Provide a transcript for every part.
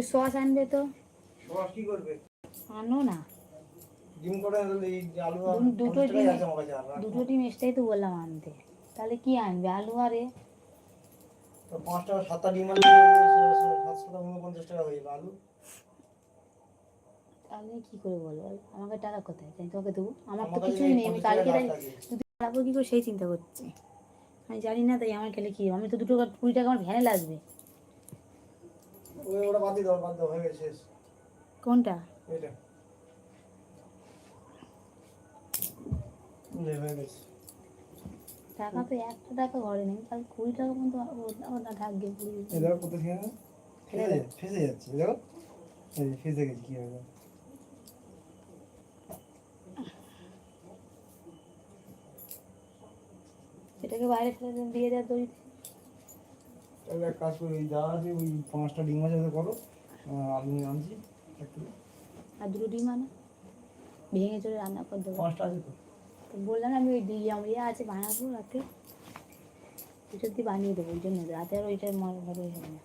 যে সস আনবে তো। সস কি করবে? আনো না। ডিম করে এই আলু আর দুটো ডিম-। দুটো ডিম এক্সট্রাই তো বললাম আনতে। তাহলে কি আনবে আলু আরে তো পাঁচ টাকা সাতটা ডিম আনলে সাতশো টাকা উনপঞ্চাশ টাকা হয়ে যাবে আলু। তাহলে কি করে বলব বল? আমাকে টাকা কোথায়? তাই তোমাকে দেবো। আমার তো কিছুই নেই আমি কালকে তাই। দুটো খাব কি করে সেই চিন্তা করছি। আমি জানি না তাই আমার খেলে কি? আমি তো দুটো কুড়ি টাকা আমার ভ্যানে লাগবে। ওই ওটা বাদ দাও বাদ দাও হয়ে গেছে কোনটা? এটা হয়ে গেছে। টাকা তো একটা টাকা ঘরে নেই তাহলে কুড়ি টাকা পর্যন্ত ওটা থাকবে কুড়ি এই কত খেয়ে ফেসে যাচ্ছে যাচ্ছে দেখো। এই ফেসে গেছে কি হবে? এটাকে বাইরে ফেলে দিয়ে- দিয়ে দেওয়া দড়িতে। তাহলে এক কাজ করি যা আছে ওই পাঁচটা ডিম আছে করো। নিয়ে আনছি একটু। আর দুটো ডিম আনো। ভেঙে চলে রান্না করে দেবো। পাঁচটা আছে তো। বললাম আমি ওই ডিম ইয়ে আছে বানাবো রাতে। দিয়ে বানিয়ে দেবো ওই জন্য। রাতে আর ওইটা মনে হবে হবে না।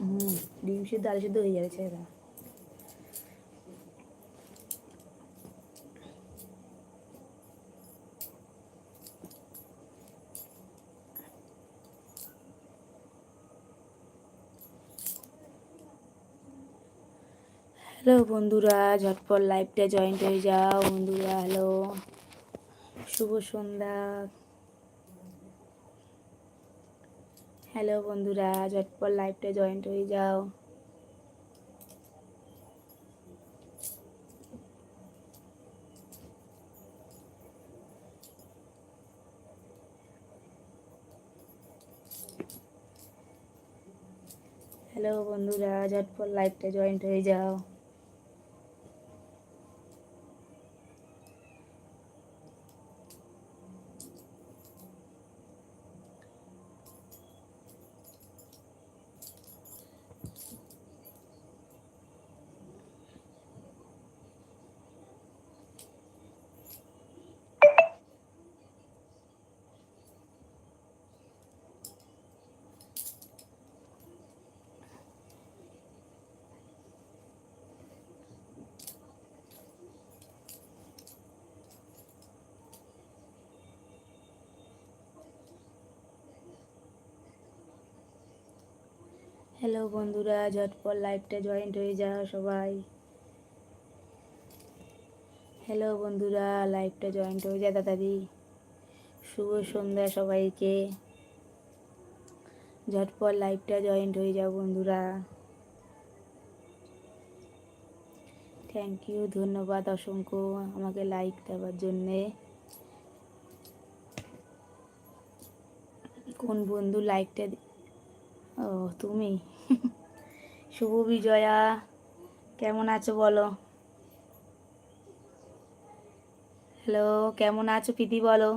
হুম ডিম সিদ্ধ আলু সিদ্ধ হয়ে যাবে ছেড়ে হ্যালো বন্ধুরা, ঝটপট লাইভটা জয়েন্ট হয়ে যাও। বন্ধুরা, হ্যালো। শুভ সন্ধ্যা। হ্যালো বন্ধুরা, ঝটপট লাইভটা জয়েন্ট হয়ে যাও। হ্যালো বন্ধুরা, ঝটপট লাইভটা জয়েন্ট হয়ে যাও। হ্যালো বন্ধুরা ঝটপট লাইভটা জয়েন্ট হয়ে যাও সবাই। হ্যালো বন্ধুরা, লাইভটা জয়েন্ট হয়ে যায় দাদাদি। শুভ সন্ধ্যা সবাইকে। ঝটপট লাইভটা জয়েন্ট হয়ে যাও বন্ধুরা। থ্যাংক ইউ ধন্যবাদ অসংখ্য আমাকে লাইক দেওয়ার জন্যে। কোন বন্ধু লাইকটা ও, তুমি? শুভ বিজয়া, কেমন আছো বলো? হ্যালো কেমন আছো প্রীতি বলো?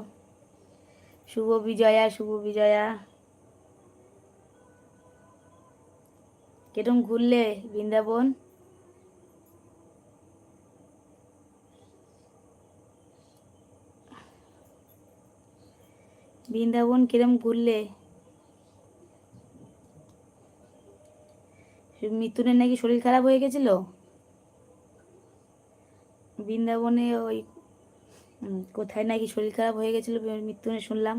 শুভ বিজয়া শুভ বিজয়া। কেরম ঘুরলে বৃন্দাবন? বৃন্দাবন কিরম ঘুরলে? মিথুনের নাকি শরীর খারাপ হয়ে গেছিল? বৃন্দাবনে ওই কোথায় নাকি শরীর খারাপ হয়ে গেছিল মিথুনে শুনলাম।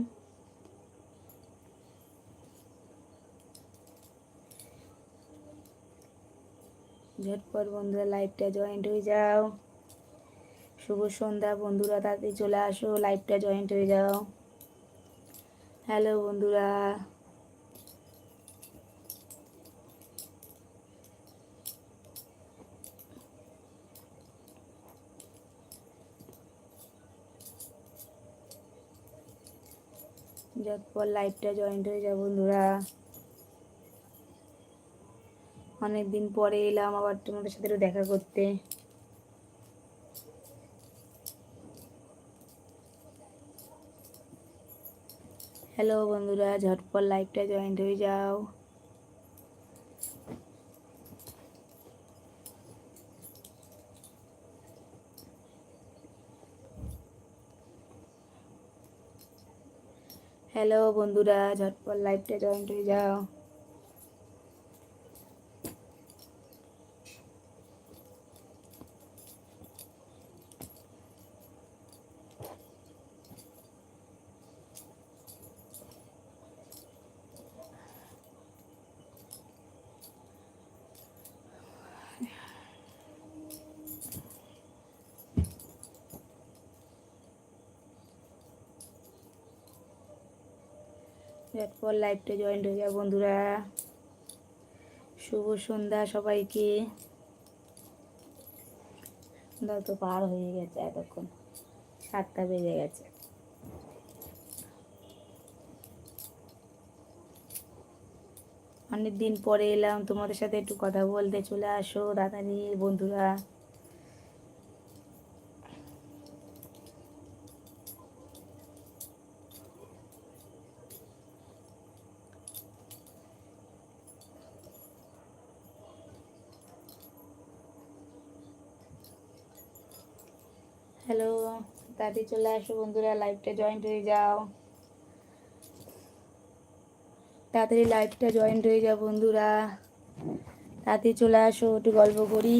ঝটপট বন্ধুরা লাইভটা জয়েন্ট হয়ে যাও। শুভ সন্ধ্যা বন্ধুরা, তাড়াতাড়ি চলে আসো লাইভটা জয়েন্ট হয়ে যাও। হ্যালো বন্ধুরা। ঝটপট লাইভটা জয়েন্ট হয়ে যাও বন্ধুরা। অনেক দিন পরে এলাম, আবার তোমাদের সাথে দেখা করতে। হ্যালো বন্ধুরা, ঝটপট লাইভটা জয়েন্ট হয়ে যাও। হ্যালো বন্ধুরা ঝটপট লাইভটা জয়েন্ট হয়ে যাও। এরপর লাইভটা জয়েন্ট হয়ে যাও বন্ধুরা। শুভ সন্ধ্যা সবাইকে। দাও তো পার হয়ে গেছে এতক্ষণ। সাতটা বেজে গেছে। অনেক দিন পরে এলাম, তোমাদের সাথে একটু কথা বলতে চলে আসো দাদানি বন্ধুরা হ্যালো তাড়াতাড়ি চলে আসো বন্ধুরা লাইভটা জয়েন্ট হয়ে যাও। তাড়াতাড়ি লাইভটা জয়েন্ট হয়ে যাও বন্ধুরা। তাড়াতাড়ি চলে আসো, একটু গল্প করি।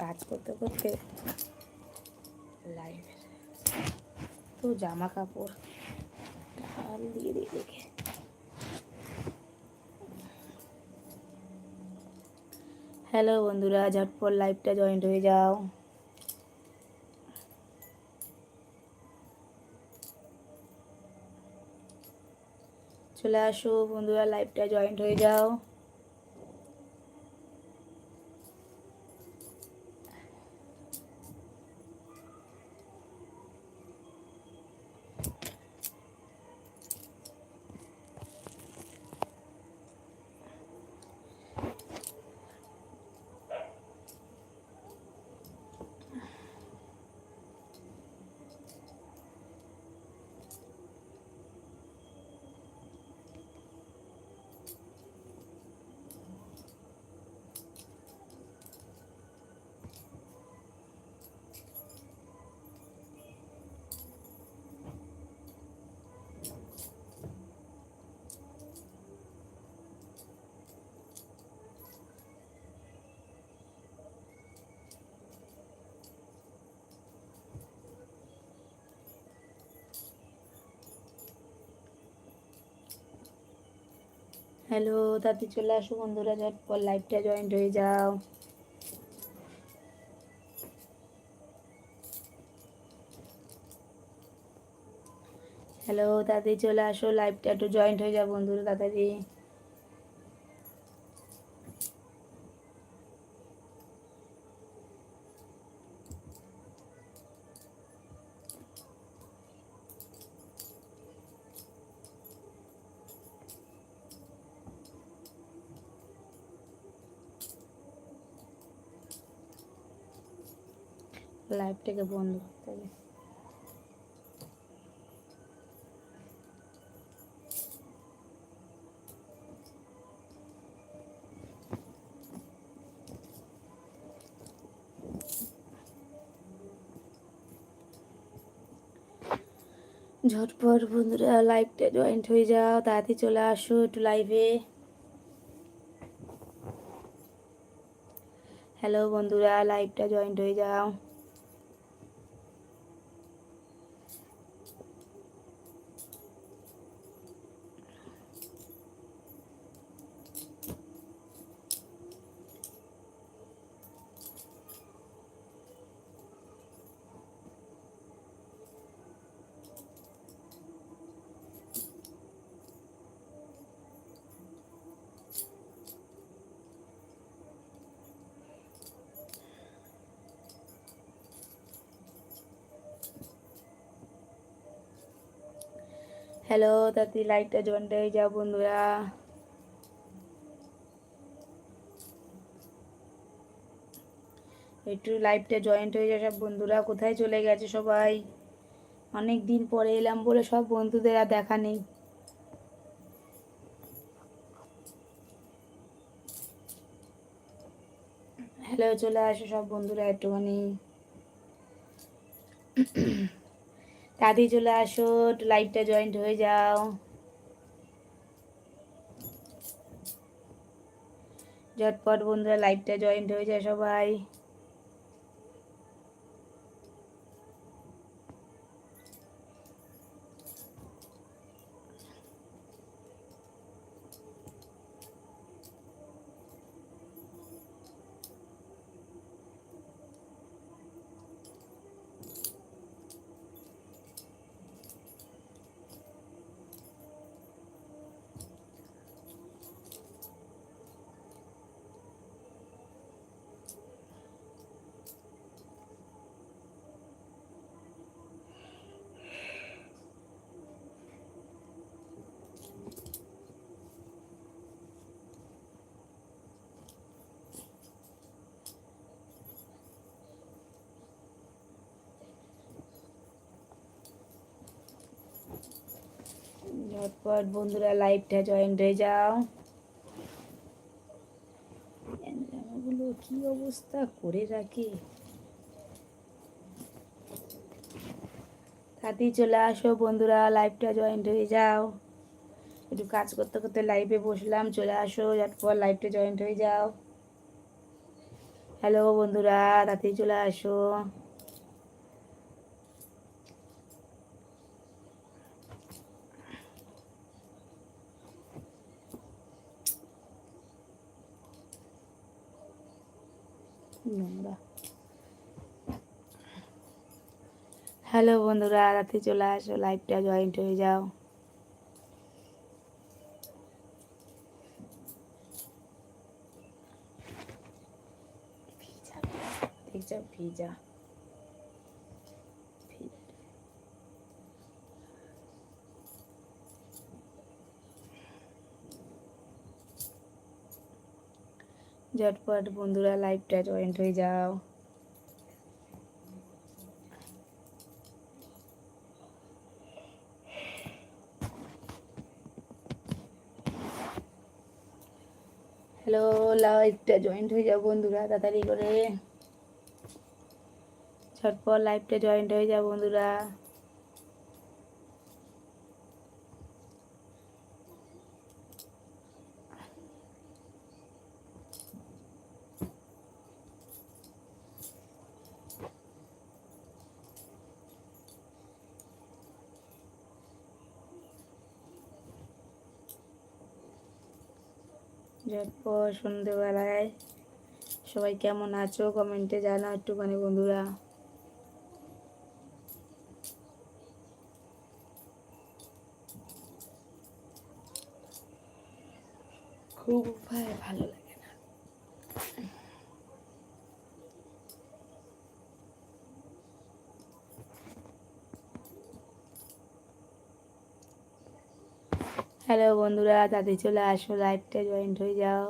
কাজ করতে করতে লাইভ তো জামা কাপড় দিয়ে দিয়ে দেখে। হ্যালো বন্ধুরা ঝটপট লাইভটা জয়েন্ট হয়ে যাও। চলে আসো বন্ধুরা লাইভটা জয়েন্ট হয়ে যাও। হ্যালো, দাদি চলে আসো বন্ধুরা ঝটপট লাইভটা জয়েন্ট হয়ে যাও। হ্যালো তাড়াতাড়ি চলে আসো লাইভটা একটু জয়েন্ট হয়ে যাও বন্ধুরা, তাড়াতাড়ি। লাইভটাকে বন্ধ করতে হবে। ঝটপট বন্ধুরা, লাইভটা জয়েন্ট হয়ে যাও, তাড়াতাড়ি চলে আসো একটু লাইভে হ্যালো বন্ধুরা লাইভটা জয়েন্ট হয়ে যাও। হ্যালো তাড়াতাড়ি লাইটটা হয়ে যাও বন্ধুরা। একটু লাইভটা জয়েন্ট হয়ে যায় সব বন্ধুরা, কোথায় চলে গেছে সবাই? অনেক দিন পরে এলাম বলে সব বন্ধুদের আর দেখা নেই। হ্যালো, চলে আসো সব বন্ধুরা একটুখানি। তাড়াতাড়ি চলে আসো লাইভটা জয়েন্ট হয়ে যাও। ঝটপট বন্ধুরা লাইভটা জয়েন্ট হয়ে যায় সবাই। ঝটপট বন্ধুরা লাইভটা জয়েন্ট হয়ে যাও। জামাগুলো কি অবস্থা করে রাখে? তাতেই চলে আসো বন্ধুরা লাইভটা জয়েন্ট হয়ে যাও। একটু কাজ করতে করতে লাইভে বসলাম, চলে আসো ঝটপট লাইভটা জয়েন্ট হয়ে যাও। হ্যালো বন্ধুরা, তাতেই চলে আসো। নোংরা। হ্যালো বন্ধুরা রাতে চলে আসো লাইভটা জয়েন্ট হয়ে যাও। ভিজা। ভিজা। ঝটপট বন্ধুরা লাইভটা জয়েন্ট হয়ে যাও। হ্যালো লাইভটা জয়েন্ট হয়ে যাও বন্ধুরা, তাড়াতাড়ি করে। ঝটপট লাইভটা জয়েন্ট হয়ে যাও বন্ধুরা। ঝটপট সন্ধেবেলায় সবাই কেমন আছো? কমেন্টে জানাও একটুখানি বন্ধুরা। খুব ভালো লাগে। হ্যালো বন্ধুরা তাদের চলে আসো লাইভটা জয়েন্ট হয়ে যাও।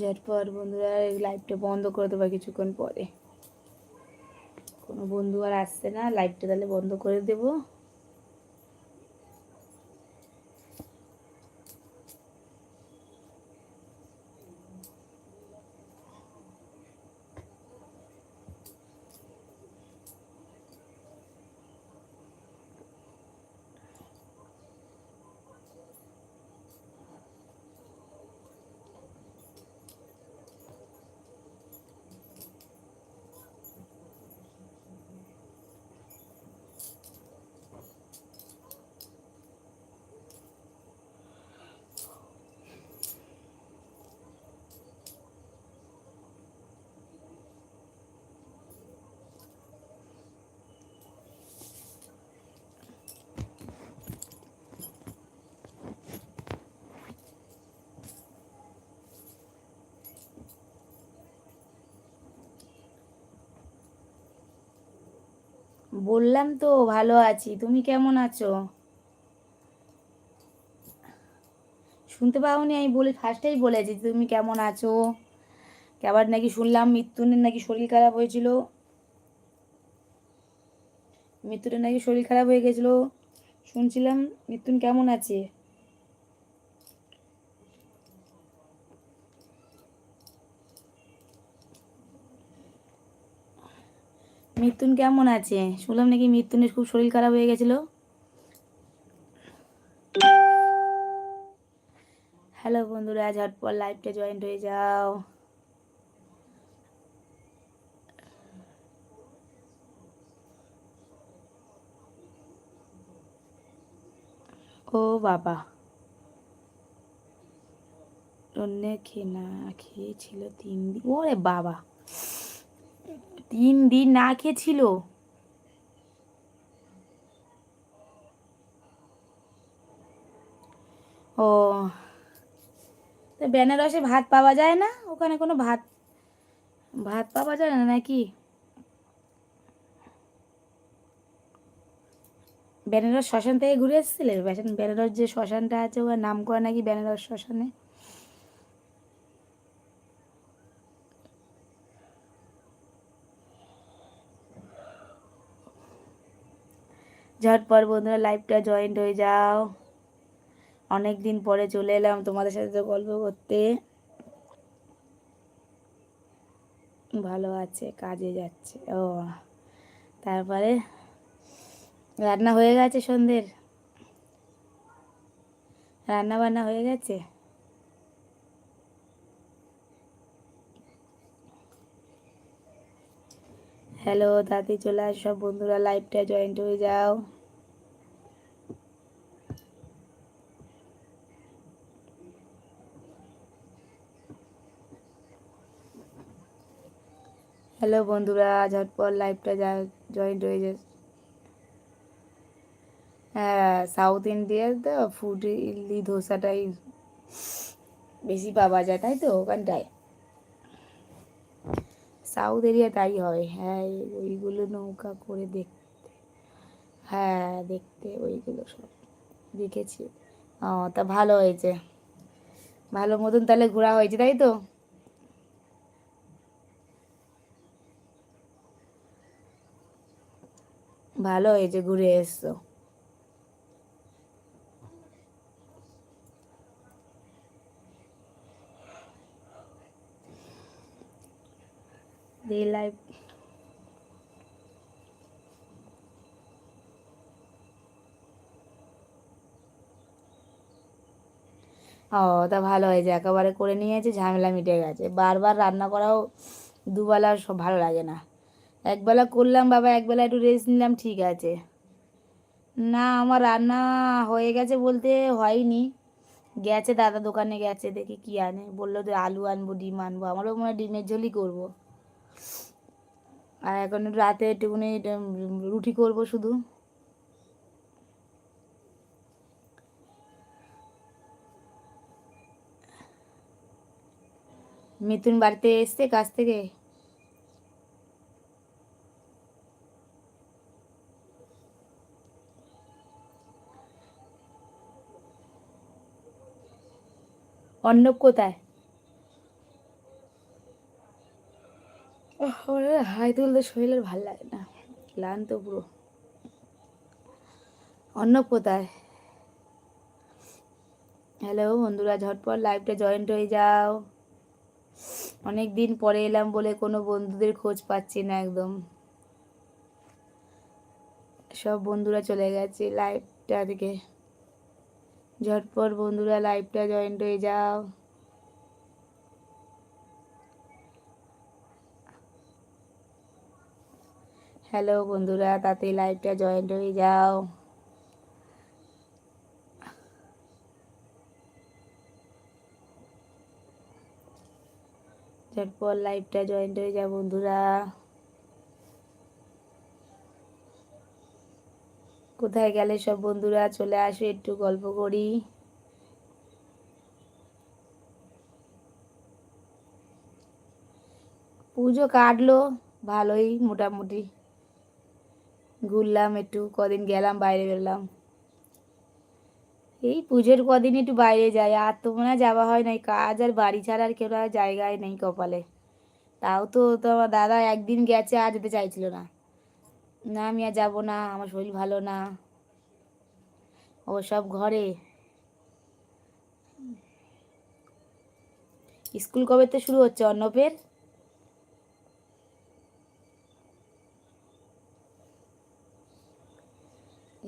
ঝটপট বন্ধুরা, এই লাইভটা বন্ধ করে দেবো কিছুক্ষণ পরে। কোনো বন্ধু আর আসছে না লাইটটা তাহলে বন্ধ করে দেবো। বললাম তো, ভালো আছি। তুমি কেমন আছো? শুনতে পাওনি, আমি বলে ফার্স্টেই বলেছি তুমি কেমন আছো? আবার নাকি শুনলাম মৃত্যুনের নাকি শরীর খারাপ হয়েছিল। মৃত্যুটা নাকি শরীর খারাপ হয়ে গেছিল। শুনছিলাম মৃত্যুন কেমন আছে? মৃত্যুন কেমন আছে? শুনলাম নাকি মৃত্যুনের খুব শরীর খারাপ হয়ে গেছিল। হ্যালো বন্ধুরা, ঝটপট লাইভটা জয়েন্ট হয়ে যাও। ও বাবা। অন্য খেয়ে না, খেয়েছিল তিন দিন। ওরে বাবা। তিন দিন না খেয়েছিল? ও। তা বেনারসে ভাত পাওয়া যায় না? ওখানে কোনো ভাত ভাত পাওয়া যায় না নাকি? বেনারস শ্মশান থেকে ঘুরে এসেছিলে? বেনারস বেনারস যে শ্মশানটা আছে, ওর নাম করা নাকি বেনারস শ্মশানে? ঝটপট বন্ধুরা লাইভটা জয়েন্ট হয়ে যাও। অনেক দিন পরে চলে এলাম তোমাদের সাথে তো গল্প করতে। ভালো আছে, কাজে যাচ্ছে। ও, তারপরে রান্না হয়ে গেছে সন্ধ্যের? রান্না বান্না হয়ে গেছে? হ্যালো তাতে চলে আস। সব বন্ধুরা লাইভটা জয়েন্ট হয়ে যাও। হ্যালো, বন্ধুরা, ঝটপট লাইভটা জয়েন্ট হয়ে যাচ্ছে হ্যাঁ সাউথ ইন্ডিয়ার তো ফুড ইডলি, ধোসাটাই বেশি পাওয়া যায়, তাই তো? ওখানটায়। সাউথ এরিয়া তাই হয়। হ্যাঁ ওইগুলো নৌকা করে দেখতে। হ্যাঁ দেখতে ওইগুলো সব। দেখেছি। ও, তা ভালো হয়েছে। ভালো মতন তাহলে ঘোরা হয়েছে, তাই তো? ভালো হয়েছে, ঘুরে এসছো। ডে লাইফ ও, তা ভালো হয়েছে। একেবারে করে নিয়েছে, ঝামেলা মিটে গেছে। বারবার রান্না করাও দুবেলা সব ভালো লাগে না। একবেলা করলাম, বাবা, একবেলা একটু রেস্ট নিলাম, ঠিক আছে। না, আমার রান্না হয়ে গেছে বলতে হয়নি। গেছে দাদা দোকানে গেছে, দেখি কি আনে। বলল যে আলু আনব, ডিম আনব। আমারও মনে হয় ডিমের ঝোলই করব। আর এখন রাতে একটুখানি রুটি করব শুধু। মিথুন বাড়িতে এসছে কাছ থেকে? অর্ণব কোথায়? হাই তুলতে শরীরের ভালো লাগে না। ক্লান্ত পুরো। অর্ণব কোথায় হ্যালো বন্ধুরা, ঝটপট লাইভটা জয়েন্ট হয়ে যাও। অনেক দিন পরে এলাম বলে কোনো বন্ধুদের খোঁজ পাচ্ছি না একদম। সব বন্ধুরা চলে গেছে লাইভটা থেকে। ঝটপট বন্ধুরা লাইভটা জয়েন্ট হয়ে যাও। হ্যালো বন্ধুরা, তাতে লাইভটা জয়েন্ট হয়ে যাও। ঝটপট লাইভটা জয়েন্ট হয়ে যাও বন্ধুরা। কোথায় গেলে সব বন্ধুরা? চলে আসো, একটু গল্প করি। পুজো কাটলো, ভালোই মোটামুটি। ঘুরলাম একটু, কদিন গেলাম, বাইরে বেরলাম। এই পুজোর কদিন একটু বাইরে যাই, আর তো মনে যাওয়া হয় নাই। কাজ আর বাড়ি ছাড়া আর কেউ জায়গায় নেই কপালে। তাও তো আমার দাদা একদিন গেছে, আর যেতে চাইছিল না। না, আমি আর যাব না, আমার শরীর ভালো না। ও সব ঘরে। স্কুল কবে তো শুরু হচ্ছে, অর্ণবের?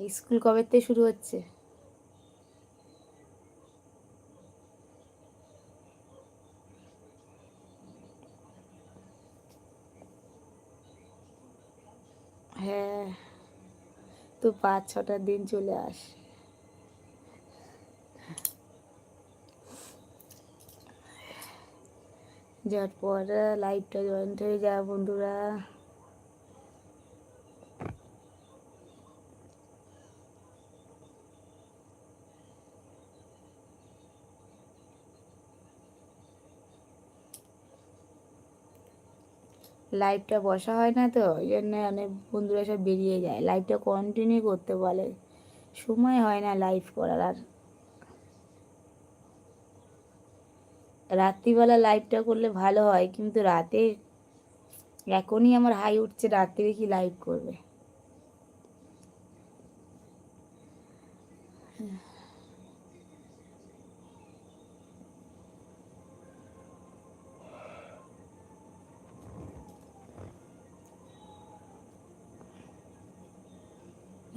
স্কুল কবে থেকে শুরু হচ্ছে? হ্যাঁ তো পাঁচ ছটা দিন চলে আস। যার পর লাইভটা জয়েন্ট হয়ে যা বন্ধুরা। লাইভটা বসা হয় না তো, ওই জন্য অনেক বন্ধুরা সব বেরিয়ে যায়। লাইভটা কন্টিনিউ করতে বলে। সময় হয় না লাইভ করার আর। রাত্রিবেলা লাইভটা করলে ভালো হয়, কিন্তু রাতে, এখনই আমার হাই উঠছে, রাত্রে কি লাইভ করবে।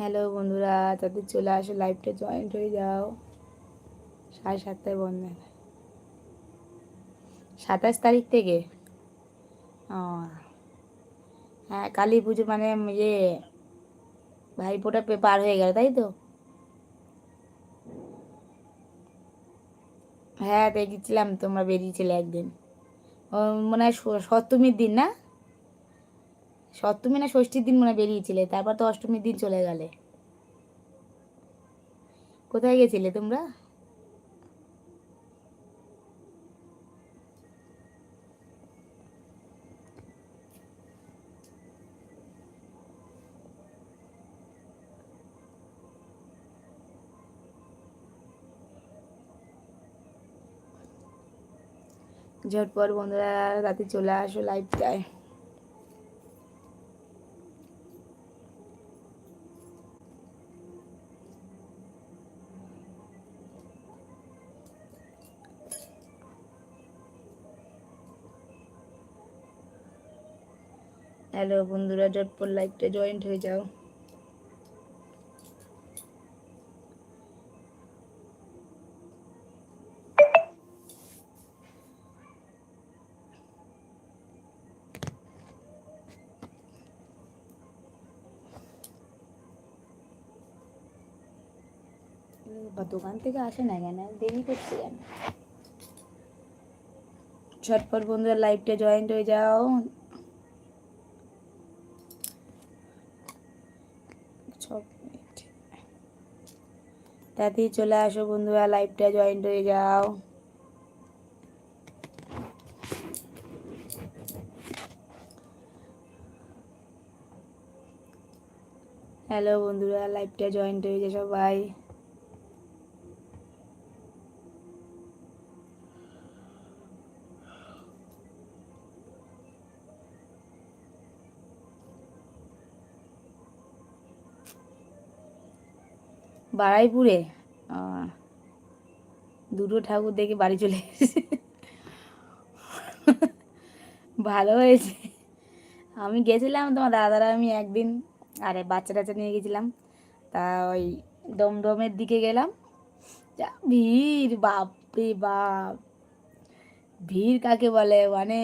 হ্যালো বন্ধুরা, তাদের চলে আসো লাইভটা জয়েন্ট হয়ে যাও। সাড়ে সাতটায় বন্ধ সাতাশ তারিখ থেকে? ও। হ্যাঁ কালী পুজো মানে ইয়ে ভাইফোঁটা পে- পার হয়ে গেল, তাই তো? হ্যাঁ দেখেছিলাম, তোমরা বেরিয়েছিলে একদিন। মনে হয় সপ্তমীর দিন না? সপ্তমী না ষষ্ঠীর দিন মনে বেরিয়েছিলে, তারপর তো অষ্টমীর দিন চলে গেলে। কোথায় গেছিলে তোমরা? ঝটপট বন্ধুরা, রাতে চলে আসো লাইভটায় হ্যালো বন্ধুরা ঝটপট লাইভটা জয়েন্ট হয়ে যাও। দোকান থেকে আসে না কেন? দেরি করছে কেন ঝটপট বন্ধুরা লাইভটা জয়েন্ট হয়ে যাও। তাতেই চলে আসো বন্ধুরা লাইভটা জয়েন্ট হয়ে যাও। হ্যালো বন্ধুরা লাইভটা জয়েন্ট হয়ে যায় সবাই। বাড়াইপুরে দুটো ঠাকুর দেখে বাড়ি চলে এসেছে। ভালো হয়েছে। আমি গেছিলাম তোমার দাদারা, আমি একদিন, আরে বাচ্চা টাচ্চা নিয়ে গেছিলাম। তা ওই দমদমের দিকে গেলাম। যা ভিড়, বাপরে বাপ। ভিড় কাকে বলে? মানে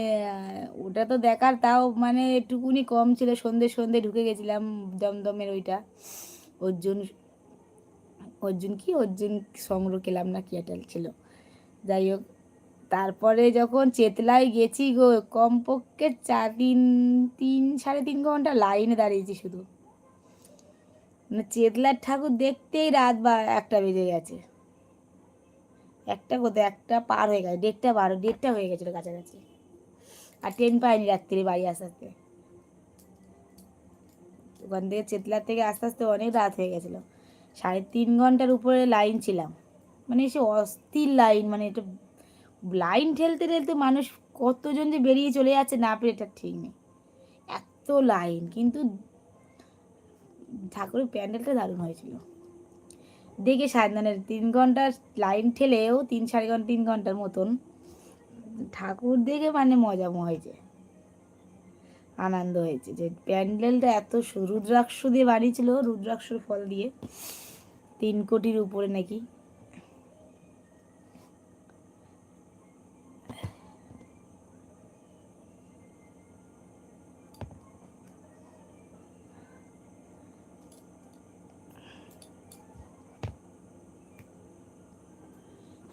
ওটা তো দেখার, তাও মানে একটুকুনি কম ছিল। সন্ধে সন্ধে ঢুকে গেছিলাম দমদমের ওইটা। অর্জুন অর্জুন কি? অর্জুন সংগ্রহ খেলাম না, কি ছিল। যাই হোক, তারপরে যখন চেতলায় গেছি গো, কমপক্ষে চার তিন তিন, সাড়ে তিন ঘণ্টা লাইনে দাঁড়িয়েছি শুধু। মানে চেতলার ঠাকুর দেখতেই রাত বা, একটা বেজে গেছে। একটা কোথায়, একটা পার হয়ে গেছে, দেড়টা বারো, দেড়টা হয়ে গেছিল কাছাকাছি। আর ট্রেন পাইনি রাত্রি বাড়ি আস্তে আস্তে ওখান থেকে চেতলার থেকে আস্তে আস্তে অনেক রাত হয়ে গেছিল। সাড়ে তিন ঘণ্টার উপরে লাইন ছিলাম। মানে সে অস্থির লাইন মানে এটা লাইন ঠেলতে ঠেলতে মানুষ কতজন যে বেরিয়ে চলে যাচ্ছে না পেরে এটা ঠিক নেই। এত লাইন কিন্তু ঠাকুরের প্যান্ডেলটা দারুণ হয়েছিল। দেখে সাধনানের তিন ঘণ্টার লাইন ঠেলেও তিন সাড়ে ঘণ্টা তিন ঘণ্টার মতন ঠাকুর দেখে মানে মজা হয়েছে, আনন্দ হয়েছে যে প্যান্ডেলটা এত রুদ্রাক্ষ দিয়ে বানিয়েছিল, রুদ্রাক্ষর ফল দিয়ে। তিন কোটির উপরে নাকি?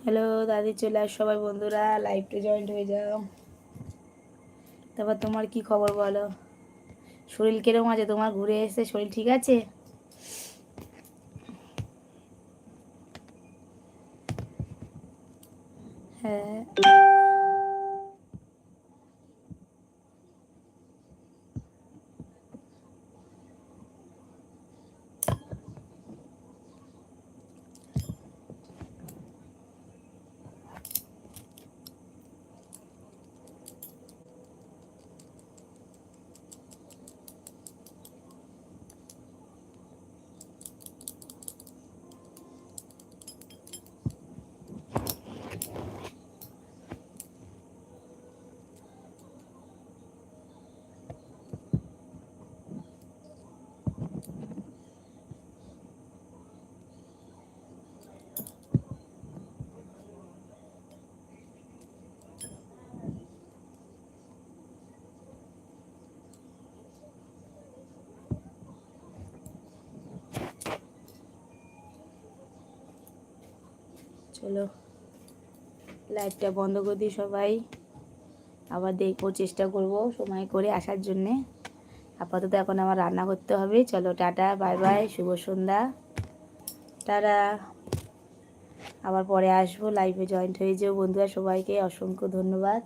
হ্যালো দাদি চলে আস সবাই বন্ধুরা লাইভটা জয়েন্ট হয়ে যাও। তারপর তোমার কি খবর বলো? শরীর কীরকম আছে? তোমার ঘুরে এসে শরীর ঠিক আছে? চলো লাইটটা বন্ধ করে দিই সবাই। আবার দেখব, চেষ্টা করব সময় করে আসার জন্যে। আপাতত এখন আমার রান্না করতে হবে। চলো, টাটা বাই বাই শুভ সন্ধ্যা। টাটা। আবার পরে আসব লাইভে জয়েন্ট হয়ে যেও। বন্ধুরা, সবাইকে অসংখ্য ধন্যবাদ।